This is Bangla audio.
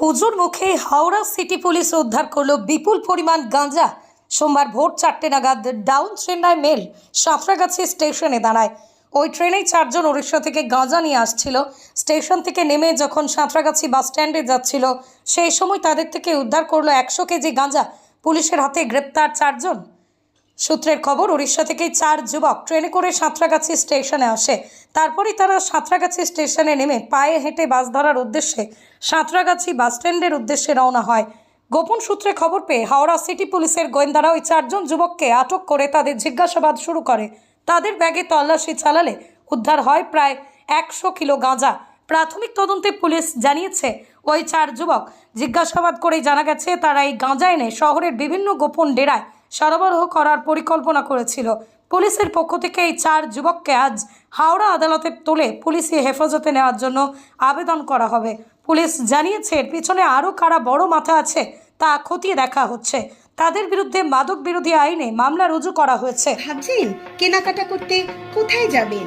পুজোর মুখে হাওড়া সিটি পুলিশ উদ্ধার করল বিপুল পরিমাণ গাঁজা। সোমবার ভোর চারটে নাগাদ ডাউন চেন্নাই মেল সাঁতরাগাছি স্টেশনে দাঁড়ায়। ওই ট্রেনেই চারজন উড়িষ্যা থেকে গাঁজা নিয়ে আসছিল। স্টেশন থেকে নেমে যখন সাঁতরাগাছি বাস স্ট্যান্ডে যাচ্ছিল, সেই সময় তাদের থেকে উদ্ধার করল একশো কেজি গাঁজা। পুলিশের হাতে গ্রেপ্তার চারজন। সূত্রের খবর, উড়িষ্যা থেকে চার যুবক ট্রেনে করে সাঁতরাগাছি স্টেশনে আসে। তারপরই তারা সাঁতরাগাছি স্টেশনে নেমে পায়ে হেঁটে বাস ধরার উদ্দেশ্যে সাঁতরাগাছি বাস স্ট্যান্ডের উদ্দেশ্যে রওনা হয়। গোপন সূত্রে খবর পেয়ে হাওড়া সিটি পুলিশের গোয়েন্দারা ওই চারজন যুবককে আটক করে তাদের জিজ্ঞাসাবাদ শুরু করে। তাদের ব্যাগে তল্লাশি চালালে উদ্ধার হয় প্রায় একশো কিলো গাঁজা। প্রাথমিক তদন্তে পুলিশ জানিয়েছে, ওই চার যুবক জিজ্ঞাসাবাদ করেই জানা গেছে, তারা এই গাঁজা এনে শহরের বিভিন্ন গোপন ডেরায় সরবরাহ করার পরিকল্পনা করেছিল। পুলিশের পক্ষ থেকে এই চার যুবককে আজ হাওড়া আদালতে তুলে পুলিশি হেফাজতে নেওয়ার জন্য আবেদন করা হবে। পুলিশ জানিয়েছে, এর পিছনে আরও কারা বড় মাথা আছে তা খতিয়ে দেখা হচ্ছে। তাদের বিরুদ্ধে মাদক বিরোধী আইনে মামলা রুজু করা হয়েছে। ভাবছেন কেনাকাটা করতে কোথায় যাবেন?